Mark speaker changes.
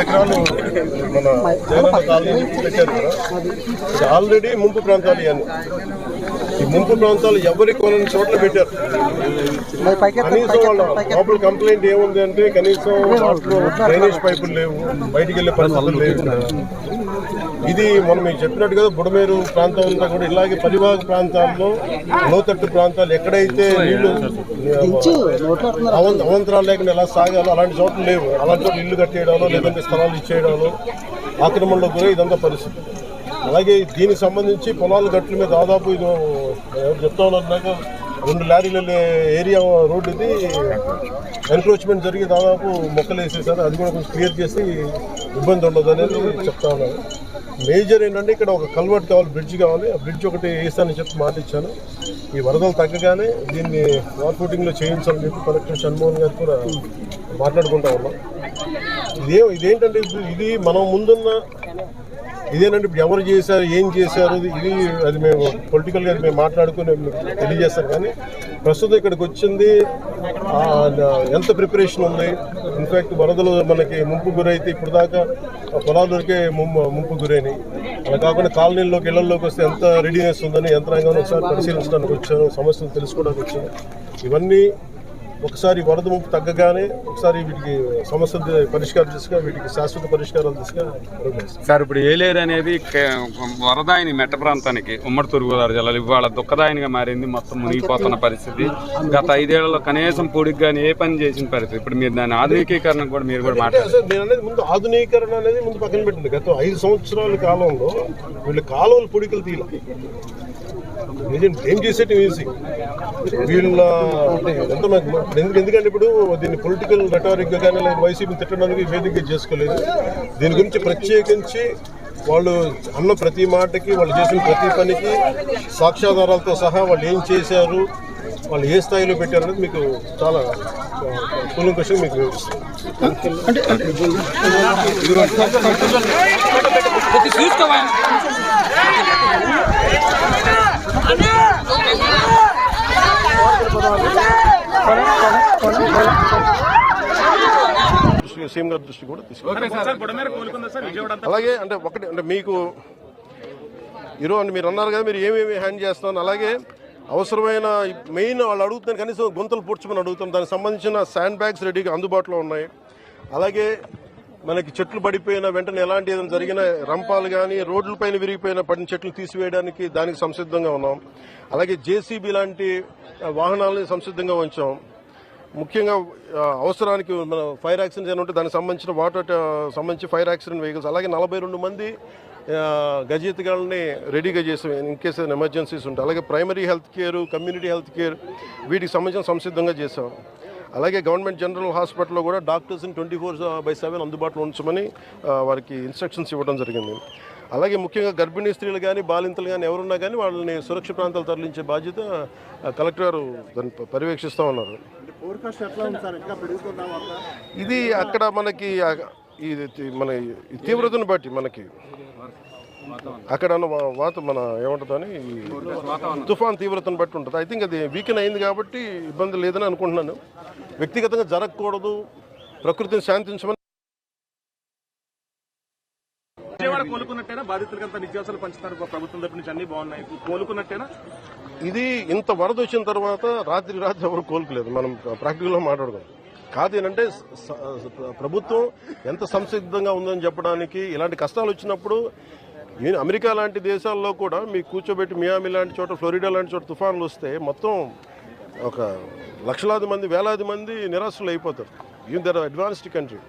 Speaker 1: ఎకరాలు మన జగనన్న కాలనీ పెట్టారు కదా. ఆల్రెడీ ముంపు ప్రాంతాలు ఇవన్నీ. ముంపు ప్రాంతాలు ఎవరికి కొనని చోట్ల పెట్టారు? కనీసం వాళ్ళ లోపల కంప్లైంట్ ఏముంది అంటే కనీసం డ్రైనేజ్ పైపులు లేవు బయటికి వెళ్ళే పరిస్థితులు లేవు. ఇది మనం మీకు చెప్పినట్టు కదా బుడమేరు ప్రాంతం అంతా కూడా ఇలాగే పరివాహక ప్రాంతాల్లో లోతట్టు ప్రాంతాలు ఎక్కడైతే నీళ్ళు అవం- అవంతరాలు లేకుండా ఎలా సాగాలో అలాంటి చోట్ల లేవు. అలాంటి చోట్ల ఇల్లు కట్టేయడాలో లేదంటే స్థలాలు ఇచ్చేయడాలో ఆక్రమణలో కూడా ఇదంతా పరిస్థితి. అలాగే దీనికి సంబంధించి పొలాల గట్ల మీద దాదాపు ఇది చెప్తా ఉన్నాక నాకు రెండు లారీల ఏరియా రోడ్డు ఇది. ఎన్క్రోచ్మెంట్ జరిగి దాదాపు మొక్కలు వేసేసారు. అది కూడా కొంచెం క్లియర్ చేసి ఇబ్బంది ఉండదు అనేది చెప్తా ఉన్నాను మేజర్ ఏంటంటే ఇక్కడ ఒక కల్వర్ట్ కావాలి బ్రిడ్జ్ కావాలి. ఆ బ్రిడ్జ్ ఒకటి వేస్తానని చెప్పి మాట ఇచ్చాను. ఈ వరదలు తగ్గగానే దీన్ని వార్ ఫుటింగ్లో చేయించాలని చెప్పి కలెక్టర్ షణ్మోహన్ గారు కూడా మాట్లాడుకుంటా ఉన్నాం. ఇదే ఇదేంటంటే ఇది మనం ముందున్న ఇదేనంటే ఇప్పుడు ఎవరు చేశారు ఏం చేశారు ఇది ఇది అది మేము పొలిటికల్గా అది మేము మాట్లాడుకుని తెలియజేస్తాం కానీ ప్రస్తుతం ఇక్కడికి వచ్చింది ఎంత ప్రిపరేషన్ ఉంది? ఇన్ఫ్యాక్ట్ వరదలు మనకి ముంపు గురైతే ఇప్పుడు దాకా పొలాలకే ముంపు ముంపు గురైనాయి. అలా కాకుండా కాలనీల్లోకి ఇళ్ళలోకి వస్తే ఎంత రెడీనెస్ ఉందని యంత్రాంగం ఒకసారి పరిశీలించడానికి వచ్చాను సమస్యలు తెలుసుకోవడానికి వచ్చాను. ఇవన్నీ ఒకసారి వరద ముప్పు తగ్గగానే ఒకసారి వీటికి సమస్యలు పరిష్కారం దిశగా వీటికి శాశ్వత పరిష్కారాలు వేస్తాం.
Speaker 2: సార్ ఇప్పుడు ఏలేరు అనేది వరదాయిని మెట్ట ప్రాంతానికి ఉమ్మడి తూర్పుగోదావరి జిల్లాలో ఇవాళ దుఃఖదాయనిగా మారింది మొత్తం మునిగిపోతున్న పరిస్థితి. గత ఐదేళ్ళలో కనీసం పొడికి కానీ ఏ పని చేసిన పరిస్థితి? ఇప్పుడు మీరు దాని ఆధునికీకరణ కూడా మీరు కూడా మాట్లాడారు.
Speaker 1: నేను అనేది ముందు ఆధునీకరణ అనేది ముందు పక్కన పెట్టింది. గత ఐదు సంవత్సరాల కాలంలో వీళ్ళు కాలువలు పొడికలు తీయాలి. ఏం చేసేటి ఈజీ వీళ్ళ అంటే ఎంత మంది- ఎందుకు ఎందుకంటే ఇప్పుడు దీన్ని పొలిటికల్ రెటారిక్ కానీ లేదా వైసీపీ తిట్టడానికి వేదిక చేసుకోలేదు. దీని గురించి ప్రత్యేకించి వాళ్ళు అన్న ప్రతి మాటకి వాళ్ళు చేసిన ప్రతి పనికి సాక్ష్యాధారాలతో సహా వాళ్ళు ఏం చేశారు వాళ్ళు ఏ స్థాయిలో పెట్టారు అనేది మీకు చాలా కూలంకషంగా మీకు సీఎం గారి దృష్టి కూడా అలాగే అంటే ఒకటి అంటే మీకు ఈరోజు మీరు అన్నారు కదా మీరు ఏమేమి హ్యాండ్ చేస్తున్నారు అలాగే అవసరమైన మెయిన్ వాళ్ళు అడుగుతున్నారు కనీసం గుంతలు పూడ్చమని అడుగుతున్నారు దానికి సంబంధించిన శాండ్ బ్యాగ్స్ రెడీగా అందుబాటులో ఉన్నాయి. అలాగే మనకి చెట్లు పడిపోయిన వెంటనే ఎలాంటి ఏదైనా జరిగిన రంపాలు కానీ రోడ్లపైన విరిగిపోయిన పడిన చెట్లు తీసివేయడానికి దానికి సంసిద్ధంగా ఉన్నాం. అలాగే జేసీబీ లాంటి వాహనాలని సంసిద్ధంగా ఉంచాం. ముఖ్యంగా అవసరానికి మన ఫైర్ యాక్సిడెంట్స్ ఏమైనా ఉంటే దానికి సంబంధించిన వాటర్ సంబంధించి ఫైర్ యాక్సిడెంట్ వెహికల్స్ అలాగే నలభై రెండు మంది ఆ, గజయితగాళ్ళని రెడీగా చేసాం ఇన్ కేస్ ఎమర్జెన్సీస్ ఉంటాయి అలాగే primary health care community health care వీటికి సంబంధించిన సంసిద్ధంగా చేసాం. అలాగే గవర్నమెంట్ జనరల్ హాస్పిటల్లో కూడా డాక్టర్స్ని ట్వంటీ ఫోర్ బై సెవెన్ అందుబాటులో ఉంచమని వారికి ఇన్స్ట్రక్షన్స్ ఇవ్వడం జరిగింది. అలాగే ముఖ్యంగా గర్భిణీ స్త్రీలు కానీ బాలింతలు కానీ ఎవరున్నా కానీ వాళ్ళని సురక్ష ప్రాంతాలు తరలించే బాధ్యత కలెక్టర్ గారు దాన్ని పర్యవేక్షిస్తూ ఉన్నారు. ఇది అక్కడ మనకి ఇది మన తీవ్రతను బట్టి మనకి. అక్కడ వాత మన ఏమంటుందని తుఫాన్ తీవ్రతను బట్టి ఉంటుంది. ఐ థింక్ అది వీకెన్ అయింది కాబట్టి ఇబ్బంది లేదని అనుకుంటున్నాను. వ్యక్తిగతంగా జరగకూడదు. ప్రకృతిని శాంతించమని
Speaker 3: విజయవాడ కోలుకున్నట్టేనా? బాధితులకంతా నిత్యావసరాలు పంచుతారు ప్రభుత్వం తరపు నుంచి అన్ని బాగున్నాయి. కోలుకున్నట్టేనా?
Speaker 1: ఇది ఇంత వరద వచ్చిన తర్వాత రాత్రి రాత్రి ఎవరు కోలుకోలేదు. మనం ప్రాక్టికల్గా మాట్లాడుకోవాలి. కాదు ఏంటంటే ప్రభుత్వం ఎంత సంసిద్ధంగా ఉందని చెప్పడానికి ఇలాంటి కష్టాలు వచ్చినప్పుడు ఈవెన్ అమెరికా లాంటి దేశాల్లో కూడా మీకు కూర్చోబెట్టి మియామి లాంటి చోట ఫ్లోరిడా లాంటి చోట తుఫాన్లు వస్తే మొత్తం ఒక లక్షలాది మంది వేలాది మంది నిరాశలు అయిపోతారు ఈవెన్ దర్ అడ్వాన్స్డ్ కంట్రీ